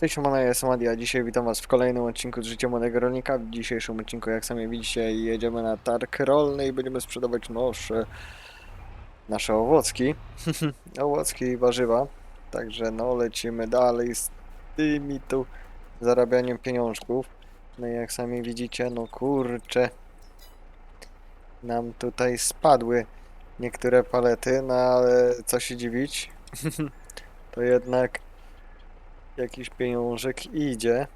Cześć, Szymona, ja jestem Adi, a dzisiaj witam was w kolejnym odcinku z Życia Młodego Rolnika. W dzisiejszym odcinku, jak sami widzicie, jedziemy na targ rolny i będziemy sprzedawać nasze, nasze owocki, owocki i warzywa. Także no, lecimy dalej z tymi tu zarabianiem pieniążków. No i jak sami widzicie, no kurcze, nam tutaj spadły niektóre palety, no ale co się dziwić, to jednak jakiś pieniążek idzie.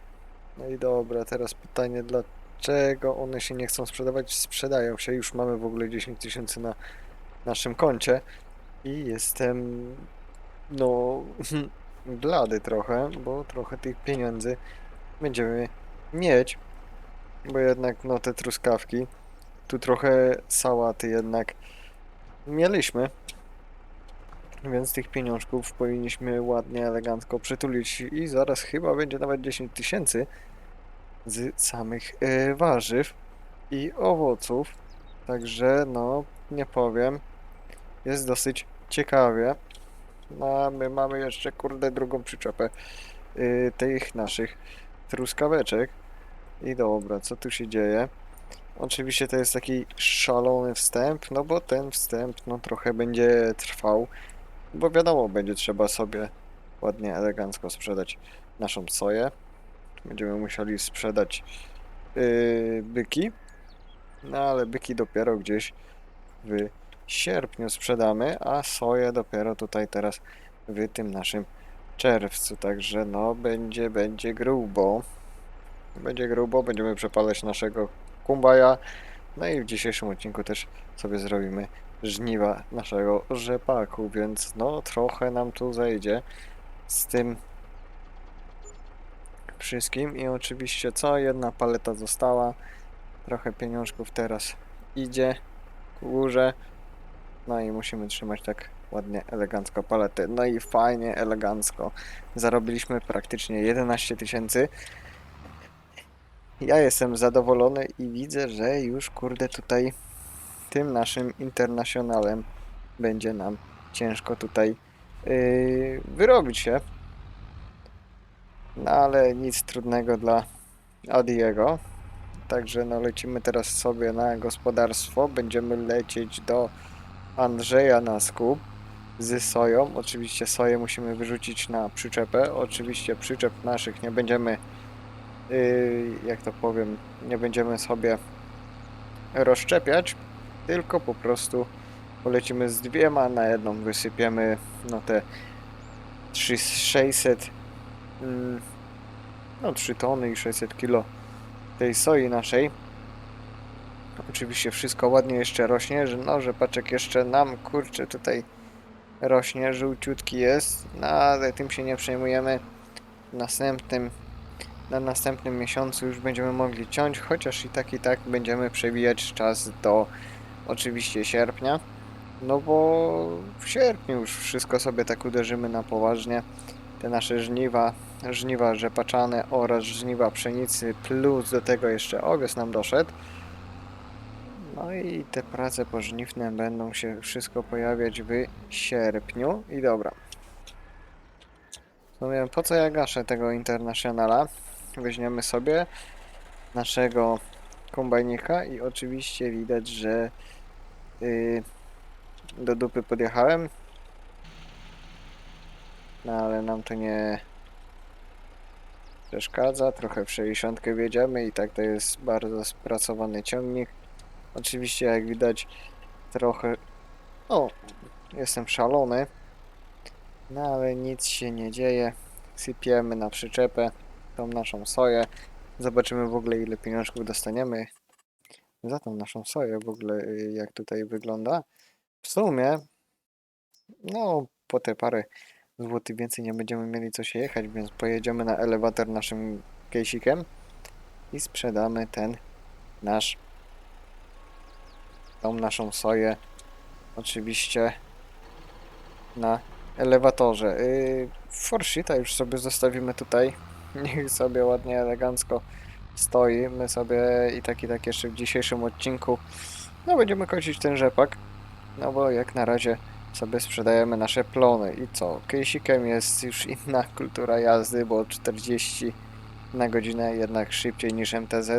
No i dobra, teraz pytanie, dlaczego one się nie chcą sprzedawać? Sprzedają się, już mamy w ogóle 10 tysięcy na naszym koncie i jestem, no, blady trochę, bo trochę tych pieniędzy będziemy mieć, bo jednak, no, te truskawki, tu trochę sałaty jednak mieliśmy, więc tych pieniążków powinniśmy ładnie, elegancko przytulić i zaraz chyba będzie nawet 10 tysięcy z samych e, warzyw i owoców. Także no, nie powiem, jest dosyć ciekawie. No, my mamy jeszcze, kurde, drugą przyczepę e, tych naszych truskaweczek. I dobra, co tu się dzieje? Oczywiście to jest taki szalony wstęp, no bo ten wstęp no trochę będzie trwał. Bo wiadomo, będzie trzeba sobie ładnie, elegancko sprzedać naszą soję. Będziemy musieli sprzedać yy, byki. No ale byki dopiero gdzieś w sierpniu sprzedamy, a soję dopiero tutaj teraz w tym naszym czerwcu. Także no będzie, będzie grubo. Będzie grubo, będziemy przepalać naszego kumbaja. No i w dzisiejszym odcinku też sobie zrobimy żniwa naszego rzepaku, więc no trochę nam tu zejdzie z tym wszystkim. I oczywiście co, jedna paleta została, trochę pieniążków teraz idzie ku górze, no i musimy trzymać tak ładnie, elegancko paletę, no i fajnie, elegancko, zarobiliśmy praktycznie 11 tysięcy, ja jestem zadowolony i widzę, że już kurde tutaj tym naszym internacjonalem będzie nam ciężko tutaj yy, wyrobić się. No ale nic trudnego dla Adiego. Także no lecimy teraz sobie na gospodarstwo. Będziemy lecieć do Andrzeja na skup z soją. Oczywiście soję musimy wyrzucić na przyczepę. Oczywiście przyczep naszych nie będziemy, yy, jak to powiem, nie będziemy sobie rozszczepiać, tylko po prostu polecimy z dwiema, na jedną wysypiemy no te 3, 600 mm, no 3 tony i 600 kilo tej soi naszej. Oczywiście wszystko ładnie jeszcze rośnie, że no, że paczek jeszcze nam, kurczę, tutaj rośnie, żółciutki jest, no ale tym się nie przejmujemy. W następnym, na następnym miesiącu już będziemy mogli ciąć, chociaż i tak i tak będziemy przewijać czas do oczywiście sierpnia. No bo w sierpniu już wszystko sobie tak uderzymy na poważnie. Te nasze żniwa, żniwa rzepaczane oraz żniwa pszenicy, plus do tego jeszcze owiec nam doszedł. No i te prace pożniwne będą się wszystko pojawiać w sierpniu. I dobra. No wiem, po co ja gaszę tego Internationala? Weźmiemy sobie naszego kombajnika i oczywiście widać, że yy, do dupy podjechałem. No ale nam to nie przeszkadza. Trochę w 60 wjedziemy i tak to jest bardzo spracowany ciągnik. Oczywiście jak widać trochę... O, jestem szalony. No ale nic się nie dzieje. Sypiemy na przyczepę tą naszą soję. Zobaczymy w ogóle ile pieniążków dostaniemy za tą naszą soję w ogóle y, jak tutaj wygląda. W sumie, no po te parę złotych więcej nie będziemy mieli co się jechać, więc pojedziemy na elewator naszym kejsikiem i sprzedamy ten nasz tą naszą soję oczywiście na elewatorze. Yy, Forshita już sobie zostawimy tutaj. Niech sobie ładnie, elegancko stoi. My sobie i tak i tak jeszcze w dzisiejszym odcinku no będziemy kończyć ten rzepak. No bo jak na razie sobie sprzedajemy nasze plony. I co? Kejsikiem jest już inna kultura jazdy, bo 40 na godzinę jednak szybciej niż MTZ.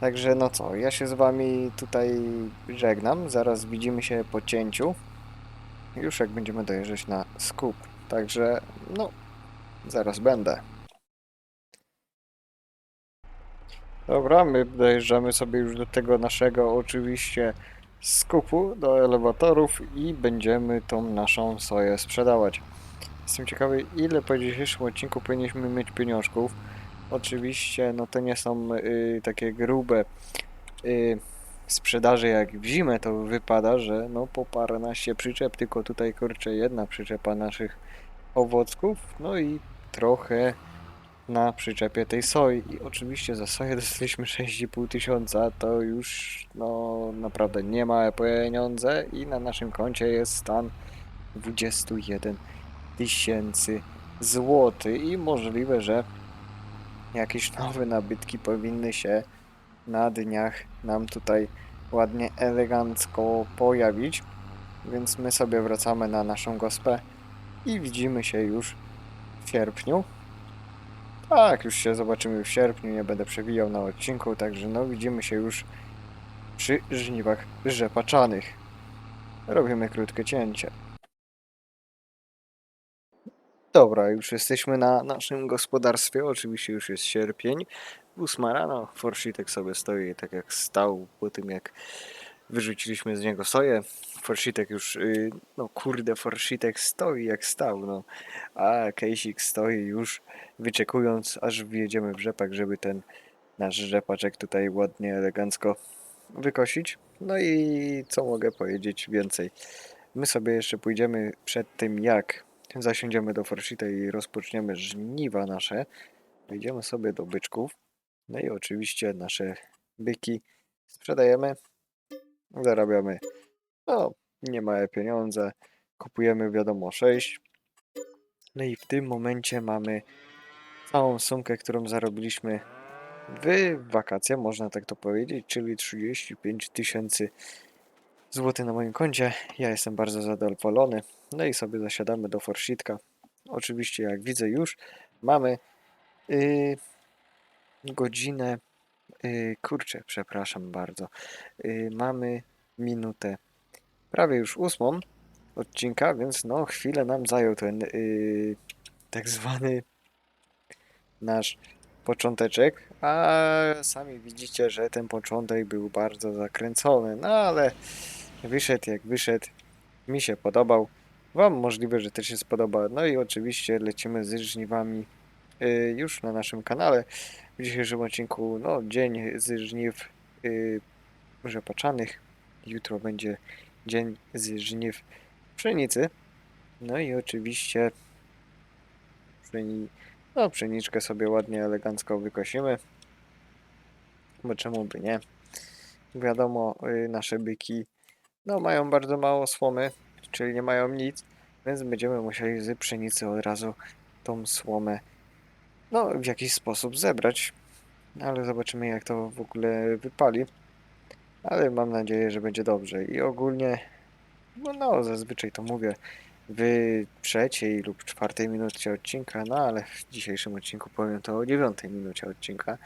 Także no co, ja się z wami tutaj żegnam. Zaraz widzimy się po cięciu. Już jak będziemy dojeżdżać na skup. Także no, zaraz będę. Dobra, my dojeżdżamy sobie już do tego naszego oczywiście skupu, do elewatorów i będziemy tą naszą soję sprzedawać. Jestem ciekawy, ile po dzisiejszym odcinku powinniśmy mieć pieniążków. Oczywiście, no to nie są y, takie grube y, sprzedaże jak w zimę, to wypada, że no po paręnaście przyczep, tylko tutaj kurczę jedna przyczepa naszych owocków, no i trochę na przyczepie tej soi. I oczywiście za soję dostaliśmy 6,5 tysiąca, to już no naprawdę nie małe pieniądze i na naszym koncie jest stan 21 tysięcy złotych i możliwe, że jakieś nowe nabytki powinny się na dniach nam tutaj ładnie, elegancko pojawić. Więc my sobie wracamy na naszą gospę i widzimy się już w sierpniu. Tak, już się zobaczymy w sierpniu, nie będę przewijał na odcinku, także no widzimy się już przy żniwach rzepaczanych. Robimy krótkie cięcie. Dobra, już jesteśmy na naszym gospodarstwie, oczywiście już jest sierpień. Ósma rano, Forszitek sobie stoi tak jak stał po tym jak wyrzuciliśmy z niego soję. Forszitek już, y, no kurde, Forszitek stoi jak stał, no. A Kejsik stoi już wyczekując, aż wjedziemy w rzepak, żeby ten nasz rzepaczek tutaj ładnie, elegancko wykosić. No i co mogę powiedzieć więcej? My sobie jeszcze pójdziemy przed tym, jak zasiądziemy do Forshita i rozpoczniemy żniwa nasze. Wejdziemy sobie do byczków. No i oczywiście nasze byki sprzedajemy. Zarabiamy no, niemałe pieniądze. Kupujemy wiadomo 6. No i w tym momencie mamy całą sumkę, którą zarobiliśmy w wakacje, można tak to powiedzieć, czyli 35 tysięcy złotych na moim koncie. Ja jestem bardzo zadowolony. No i sobie zasiadamy do forszitka. Oczywiście, jak widzę już, mamy yy, godzinę, kurczę, przepraszam bardzo, yy, mamy minutę, prawie już ósmą odcinka, więc no chwilę nam zajął ten yy, tak zwany nasz począteczek, a sami widzicie, że ten początek był bardzo zakręcony, no ale wyszedł jak wyszedł, mi się podobał, wam możliwe, że też się spodoba, no i oczywiście lecimy z żniwami już na naszym kanale, w dzisiejszym odcinku, no dzień z żniw y, rzepaczanych, jutro będzie dzień z żniw pszenicy, no i oczywiście pszeni no, pszeniczkę sobie ładnie, elegancko wykosimy. Bo czemu by nie? Wiadomo, y, nasze byki no, mają bardzo mało słomy, czyli nie mają nic, więc będziemy musieli z pszenicy od razu tą słomę no, w jakiś sposób zebrać. Ale zobaczymy, jak to w ogóle wypali. Ale mam nadzieję, że będzie dobrze. I ogólnie, no, no zazwyczaj to mówię, w trzeciej lub czwartej minucie odcinka, no ale w dzisiejszym odcinku powiem to o dziewiątej minucie odcinka,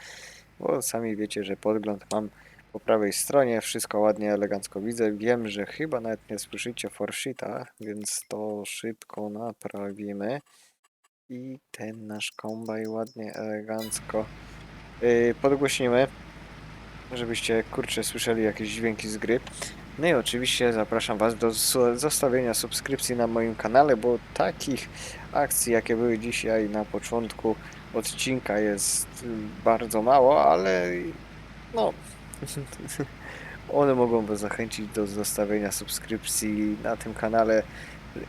bo sami wiecie, że podgląd mam po prawej stronie, wszystko ładnie, elegancko widzę. Wiem, że chyba nawet nie słyszycie forshita, więc to szybko naprawimy. I ten nasz kombaj ładnie, elegancko yy, podgłośnimy, żebyście kurczę słyszeli jakieś dźwięki z gry. No i oczywiście zapraszam Was do zostawienia subskrypcji na moim kanale, bo takich akcji, jakie były dzisiaj na początku odcinka jest bardzo mało, ale no one mogą Was zachęcić do zostawienia subskrypcji na tym kanale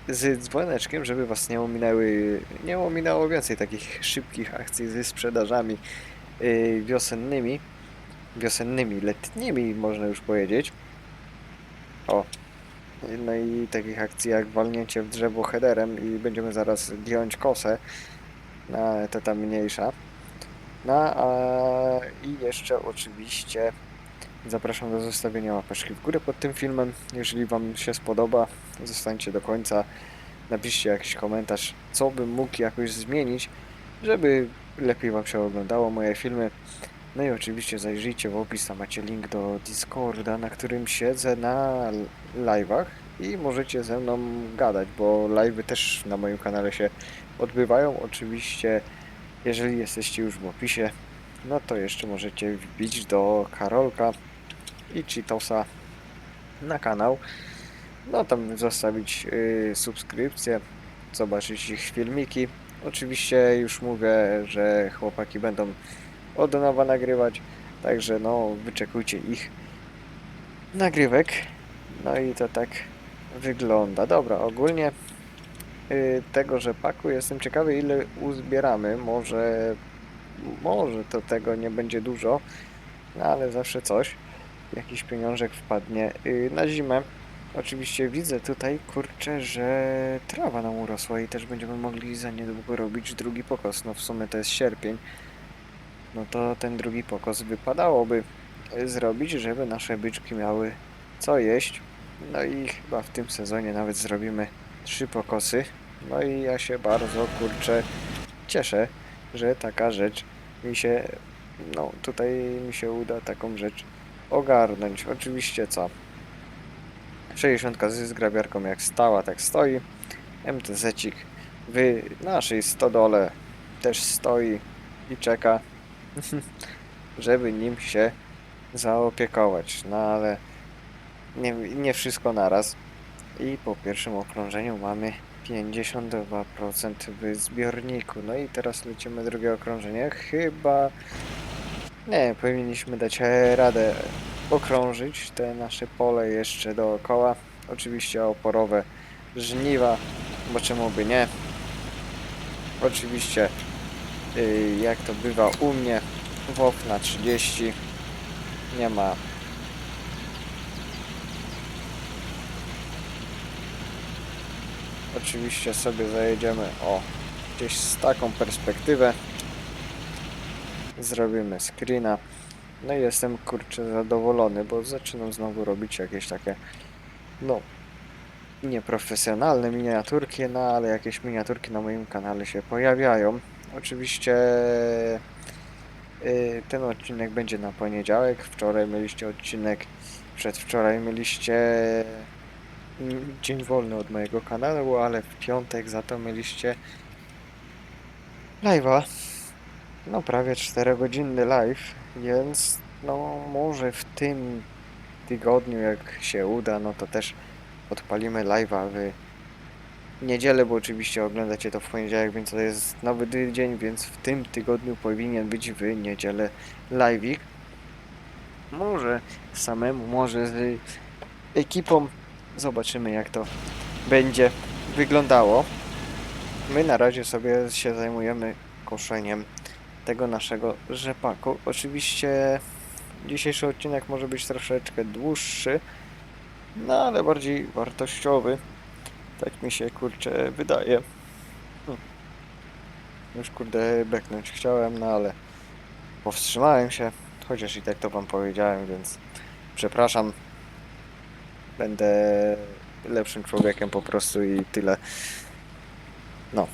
z dzwoneczkiem, żeby Was nie ominęły, nie ominęło więcej takich szybkich akcji ze sprzedażami yy, wiosennymi, wiosennymi, letnimi można już powiedzieć. O. No i takich akcji jak walnięcie w drzewo headerem i będziemy zaraz zdjąć kosę, ale to tam mniejsza. No a i jeszcze oczywiście Zapraszam do zostawienia łapeczki w górę pod tym filmem. Jeżeli Wam się spodoba, zostańcie do końca. Napiszcie jakiś komentarz, co bym mógł jakoś zmienić, żeby lepiej Wam się oglądało moje filmy. No i oczywiście zajrzyjcie w opis, tam macie link do Discorda, na którym siedzę na live'ach i możecie ze mną gadać, bo live'y też na moim kanale się odbywają. Oczywiście, jeżeli jesteście już w opisie, no to jeszcze możecie wbić do Karolka i Cheetosa na kanał. No tam zostawić y, subskrypcję, zobaczyć ich filmiki. Oczywiście już mówię, że chłopaki będą od nowa nagrywać, także no wyczekujcie ich nagrywek. No i to tak wygląda. Dobra, ogólnie y, tego rzepaku jestem ciekawy ile uzbieramy. Może, może to tego nie będzie dużo, no ale zawsze coś. Jakiś pieniążek wpadnie y, na zimę. Oczywiście widzę tutaj, kurczę, że trawa nam urosła i też będziemy mogli za niedługo robić drugi pokos. No w sumie to jest sierpień. No to ten drugi pokos wypadałoby y, zrobić, żeby nasze byczki miały co jeść. No i chyba w tym sezonie nawet zrobimy trzy pokosy. No i ja się bardzo, kurczę, cieszę, że taka rzecz mi się, no tutaj mi się uda taką rzecz ogarnąć. Oczywiście co? 60 z zgrabiarką jak stała, tak stoi. MTZ-cik w naszej stodole też stoi i czeka, żeby nim się zaopiekować. No ale nie, nie wszystko naraz. I po pierwszym okrążeniu mamy 52% w zbiorniku. No i teraz lecimy drugie okrążenie. Chyba nie, powinniśmy dać e, radę okrążyć te nasze pole jeszcze dookoła. Oczywiście oporowe żniwa, bo czemu by nie. Oczywiście y, jak to bywa u mnie WOP na 30 nie ma Oczywiście sobie zajedziemy o gdzieś z taką perspektywę. Zrobimy screena. No i jestem kurczę zadowolony, bo zaczynam znowu robić jakieś takie no nieprofesjonalne miniaturki, no ale jakieś miniaturki na moim kanale się pojawiają. Oczywiście y, ten odcinek będzie na poniedziałek. Wczoraj mieliście odcinek, przedwczoraj mieliście mm, dzień wolny od mojego kanału, ale w piątek za to mieliście live'a. No prawie 4-godzinny live, więc no może w tym tygodniu jak się uda, no to też odpalimy live'a w niedzielę, bo oczywiście oglądacie to w poniedziałek, więc to jest nowy dzień, więc w tym tygodniu powinien być w niedzielę live'ik. Może samemu, może z ekipą. Zobaczymy jak to będzie wyglądało. My na razie sobie się zajmujemy koszeniem tego naszego rzepaku. Oczywiście dzisiejszy odcinek może być troszeczkę dłuższy, no ale bardziej wartościowy. Tak mi się kurczę wydaje. Hmm. Już kurde beknąć chciałem, no ale powstrzymałem się. Chociaż i tak to wam powiedziałem, więc przepraszam. Będę lepszym człowiekiem po prostu i tyle. No.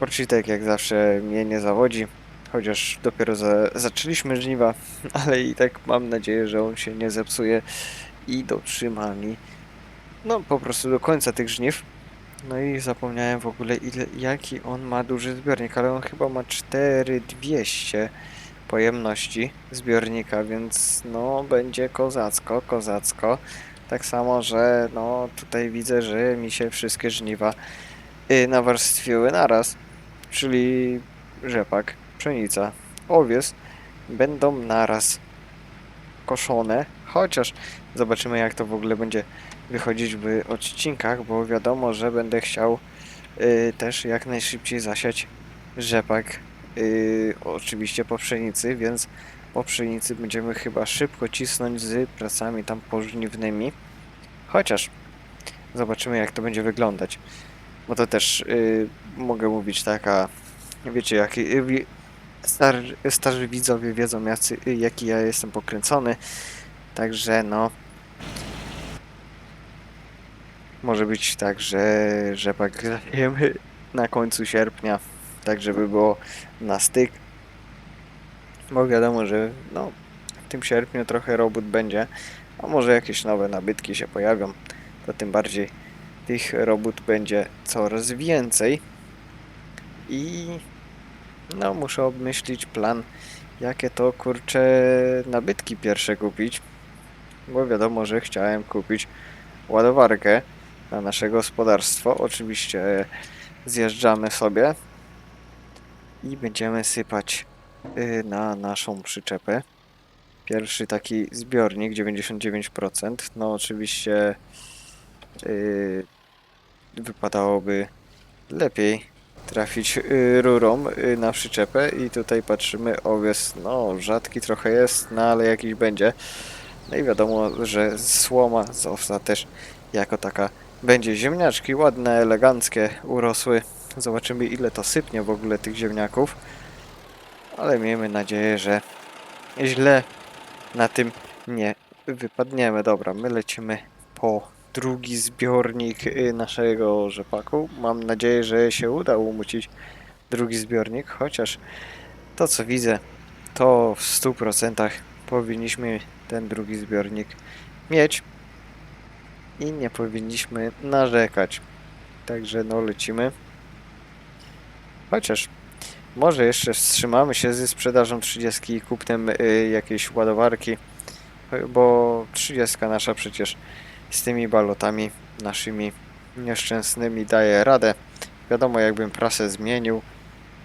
Forcitek jak zawsze mnie nie zawodzi. Chociaż dopiero za, zaczęliśmy żniwa, ale i tak mam nadzieję, że on się nie zepsuje i dotrzyma mi no po prostu do końca tych żniw. No i zapomniałem w ogóle ile, jaki on ma duży zbiornik, ale on chyba ma 4200 pojemności zbiornika, więc no będzie kozacko, kozacko. Tak samo, że no tutaj widzę, że mi się wszystkie żniwa y, nawarstwiły naraz, czyli rzepak, pszenica, owies będą naraz koszone, chociaż zobaczymy jak to w ogóle będzie wychodzić w odcinkach, bo wiadomo, że będę chciał y, też jak najszybciej zasiać rzepak, y, oczywiście po pszenicy, więc po pszenicy będziemy chyba szybko cisnąć z pracami tam pożniwnymi, chociaż zobaczymy jak to będzie wyglądać, bo to też y, mogę mówić taka, wiecie, jak y, wi- star, starzy widzowie wiedzą jacy, jaki ja jestem pokręcony, Także no. Może być tak, że rzepak zajemy na końcu sierpnia, tak żeby było na styk. Bo wiadomo, że no, w tym sierpniu trochę robót będzie, a może jakieś nowe nabytki się pojawią, to tym bardziej tych robót będzie coraz więcej. I no, muszę obmyślić plan, jakie to kurcze nabytki pierwsze kupić. Bo wiadomo, że chciałem kupić ładowarkę na nasze gospodarstwo. Oczywiście zjeżdżamy sobie i będziemy sypać y, na naszą przyczepę. Pierwszy taki zbiornik 99%. No oczywiście y, wypadałoby lepiej trafić y, rurą y, na przyczepę i tutaj patrzymy owies, no rzadki trochę jest, no ale jakiś będzie. No i wiadomo, że słoma z owsa też jako taka będzie. Ziemniaczki ładne, eleganckie, urosły. Zobaczymy ile to sypnie w ogóle tych ziemniaków. Ale miejmy nadzieję, że źle na tym nie wypadniemy. Dobra, my lecimy po drugi zbiornik y, naszego rzepaku. Mam nadzieję, że się uda umucić drugi zbiornik, chociaż to co widzę, to w 100% powinniśmy ten drugi zbiornik mieć i nie powinniśmy narzekać. Także no lecimy. Chociaż może jeszcze wstrzymamy się ze sprzedażą 30 i kupnem y, jakiejś ładowarki, bo 30 nasza przecież z tymi balotami naszymi nieszczęsnymi daje radę. Wiadomo, jakbym prasę zmienił,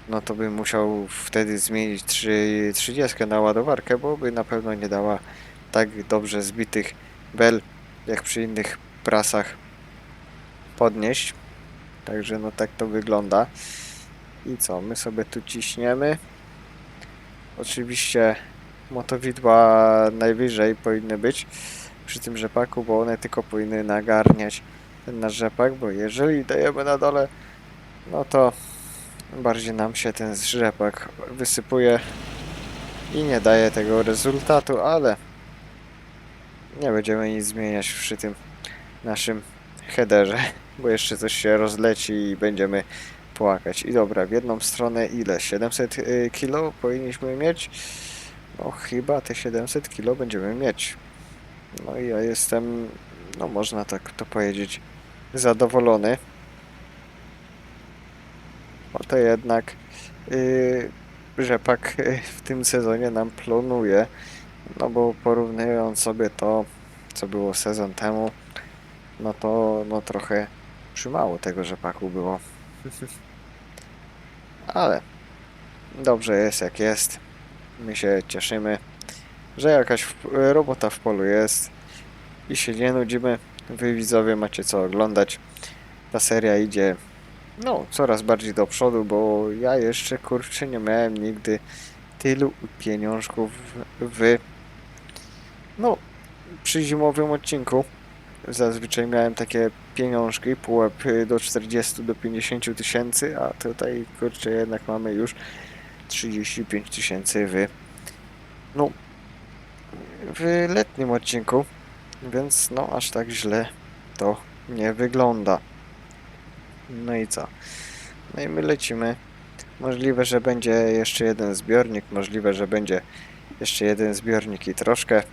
no to bym musiał wtedy zmienić 3, 30 na ładowarkę, bo by na pewno nie dała tak dobrze zbitych bel, jak przy innych prasach podnieść. Także no tak to wygląda. I co, my sobie tu ciśniemy. Oczywiście motowidła najwyżej powinny być przy tym rzepaku, bo one tylko powinny nagarniać ten nasz rzepak, bo jeżeli dajemy na dole, no to bardziej nam się ten rzepak wysypuje i nie daje tego rezultatu, ale nie będziemy nic zmieniać przy tym naszym headerze, bo jeszcze coś się rozleci i będziemy płakać. I dobra, w jedną stronę ile? 700 kg powinniśmy mieć? No chyba te 700 kg będziemy mieć. No i ja jestem, no można tak to powiedzieć, zadowolony. Bo to jednak yy, rzepak yy, w tym sezonie nam plonuje. No bo porównując sobie to, co było sezon temu, no to no trochę przymało tego rzepaku było. Ale dobrze jest jak jest. My się cieszymy, że jakaś robota w polu jest i się nie nudzimy. Wy widzowie macie co oglądać. Ta seria idzie no coraz bardziej do przodu, bo ja jeszcze kurczę nie miałem nigdy tylu pieniążków w no przy zimowym odcinku. Zazwyczaj miałem takie pieniążki, pułap y, do 40 do 50 tysięcy, a tutaj kurczę jednak mamy już 35 tysięcy w no w letnim odcinku, więc no aż tak źle to nie wygląda. No i co? No i my lecimy. Możliwe, że będzie jeszcze jeden zbiornik, możliwe, że będzie jeszcze jeden zbiornik i troszkę.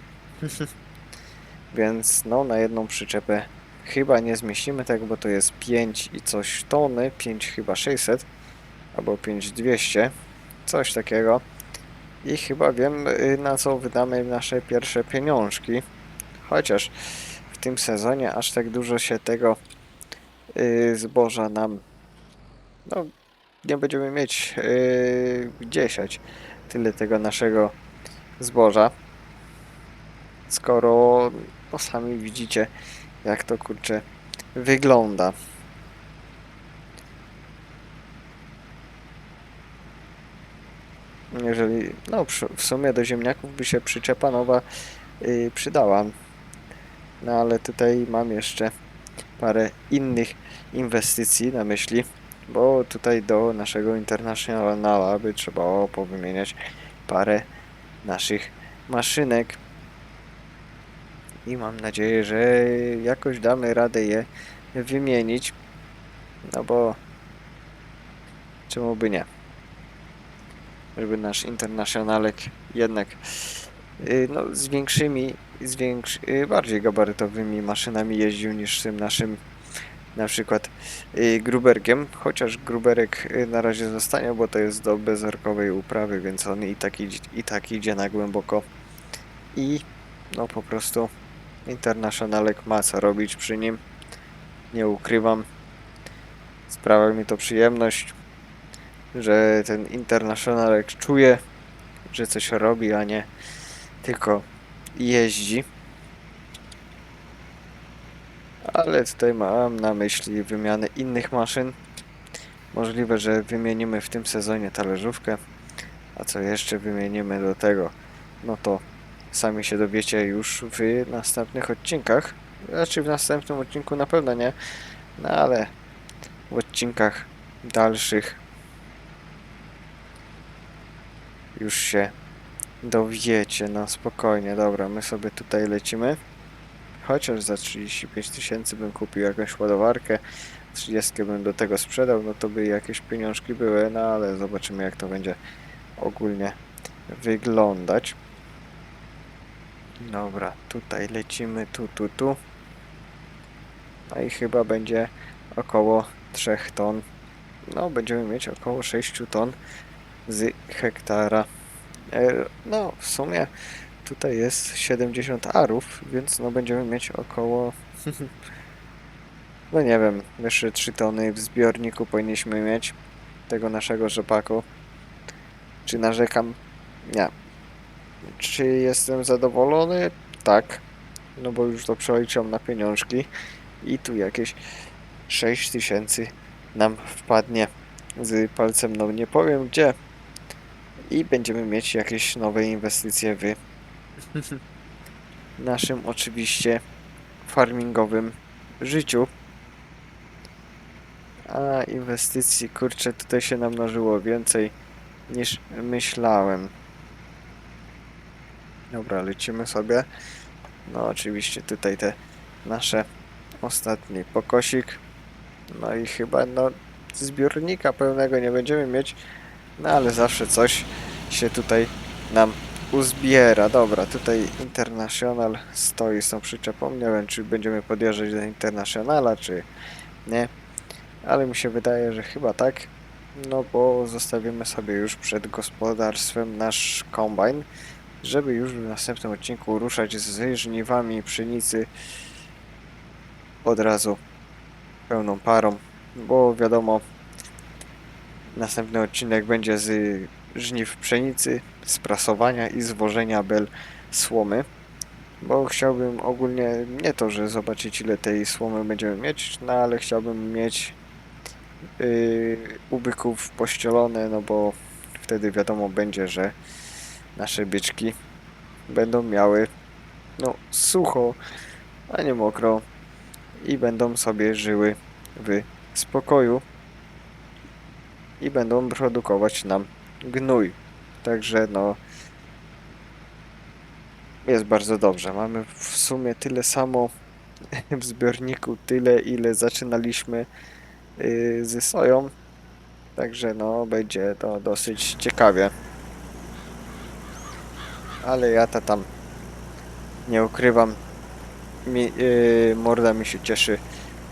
Więc no na jedną przyczepę chyba nie zmieścimy tego, bo to jest 5 i coś tony, 5 chyba 600 albo 5200, coś takiego. I chyba wiem y, na co wydamy nasze pierwsze pieniążki. Chociaż w tym sezonie aż tak dużo się tego y, zboża nam no nie będziemy mieć yy, gdzie siać tyle tego naszego zboża. Skoro no, sami widzicie jak to kurczę wygląda. Jeżeli, no w sumie do ziemniaków by się przyczepa nowa yy, przydała. No ale tutaj mam jeszcze parę innych inwestycji na myśli, bo tutaj do naszego Internationala by trzeba powymieniać parę naszych maszynek. i mam nadzieję, że jakoś damy radę je wymienić, no bo czemu by nie? Żeby nasz internacjonalek jednak y, no, z większymi, z większy, bardziej gabarytowymi maszynami jeździł niż tym naszym na przykład y, Gruberkiem, chociaż Gruberek y, na razie zostanie, bo to jest do bezorkowej uprawy, więc on i tak, idzie, i tak idzie na głęboko. I no po prostu Internationalek ma co robić przy nim, nie ukrywam, sprawia mi to przyjemność, że ten Internationalek czuje, że coś robi, a nie tylko jeździ. Ale tutaj mam na myśli wymianę innych maszyn. Możliwe, że wymienimy w tym sezonie talerzówkę. A co jeszcze wymienimy do tego? No to sami się dowiecie już w następnych odcinkach. Znaczy w następnym odcinku na pewno nie. No ale w odcinkach dalszych już się dowiecie. No spokojnie, dobra, my sobie tutaj lecimy. Chociaż za 35 tysięcy bym kupił jakąś ładowarkę, 30 bym do tego sprzedał, no to by jakieś pieniążki były, no ale zobaczymy jak to będzie ogólnie wyglądać. Dobra, tutaj lecimy, tu, tu, tu. No i chyba będzie około 3 ton. No, będziemy mieć około 6 ton z hektara. E, No, w sumie tutaj jest 70 arów, więc no będziemy mieć około no nie wiem, jeszcze 3 tony w zbiorniku powinniśmy mieć tego naszego rzepaku. Czy narzekam? Nie. Czy jestem zadowolony? Tak. No bo już to przeliczam na pieniążki i tu jakieś 6 tysięcy nam wpadnie z palcem, no nie powiem gdzie. I będziemy mieć jakieś nowe inwestycje w naszym oczywiście farmingowym życiu. A inwestycji, kurczę, tutaj się namnożyło więcej niż myślałem. Dobra, lecimy sobie. No oczywiście tutaj te nasze ostatni pokosik. No i chyba no zbiornika pełnego nie będziemy mieć, no ale zawsze coś się tutaj nam uzbiera. Dobra, tutaj International stoi z tą przyczepą. Nie wiem, czy będziemy podjeżdżać do Internationala, czy nie. Ale mi się wydaje, że chyba tak. No bo zostawimy sobie już przed gospodarstwem nasz kombajn, żeby już w następnym odcinku ruszać z żniwami pszenicy od razu pełną parą, bo wiadomo, następny odcinek będzie z żniw pszenicy, z prasowania i zwożenia bel słomy. Bo chciałbym ogólnie nie to, że zobaczyć ile tej słomy będziemy mieć, no ale chciałbym mieć yy, ubyków pościelone, no bo wtedy wiadomo będzie, że nasze byczki będą miały no sucho, a nie mokro i będą sobie żyły w spokoju i będą produkować nam gnój. Także no jest bardzo dobrze. Mamy w sumie tyle samo w zbiorniku, tyle ile zaczynaliśmy yy, ze soją. Także no będzie to dosyć ciekawie. Ale ja to tam nie ukrywam. Mi, yy, morda mi się cieszy,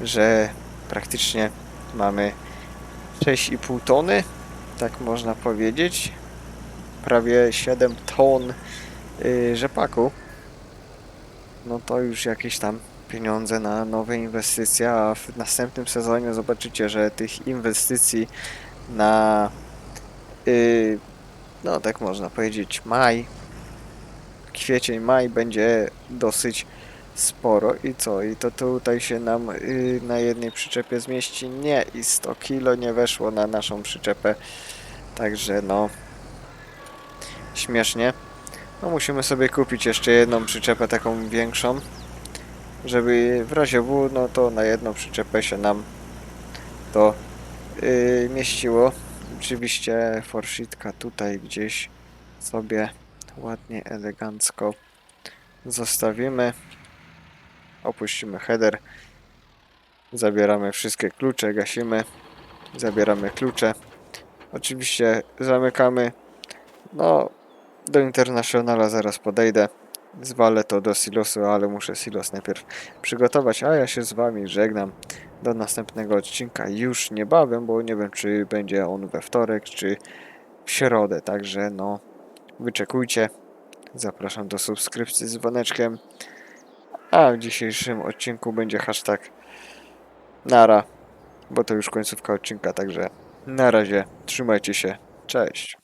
że praktycznie mamy 6,5 tony, tak można powiedzieć. Prawie 7 ton yy, rzepaku. No to już jakieś tam pieniądze na nowe inwestycje, a w następnym sezonie zobaczycie, że tych inwestycji na yy, no tak można powiedzieć maj, kwiecień, maj będzie dosyć sporo i co? I to tutaj się nam yy, na jednej przyczepie zmieści? Nie, i 100 kilo nie weszło na naszą przyczepę. Także no śmiesznie. No musimy sobie kupić jeszcze jedną przyczepę taką większą, żeby w razie W, no to na jedną przyczepę się nam to yy, mieściło. Oczywiście forszitka tutaj gdzieś sobie ładnie, elegancko zostawimy. Opuścimy header. Zabieramy wszystkie klucze, gasimy. Zabieramy klucze. Oczywiście zamykamy. No, do Internationala zaraz podejdę. Zwalę to do silosu, ale muszę silos najpierw przygotować, a ja się z wami żegnam. Do następnego odcinka już niebawem, bo nie wiem czy będzie on we wtorek, czy w środę, także no wyczekujcie. Zapraszam do subskrypcji z dzwoneczkiem. A w dzisiejszym odcinku będzie hashtag nara, bo to już końcówka odcinka, także na razie trzymajcie się, cześć.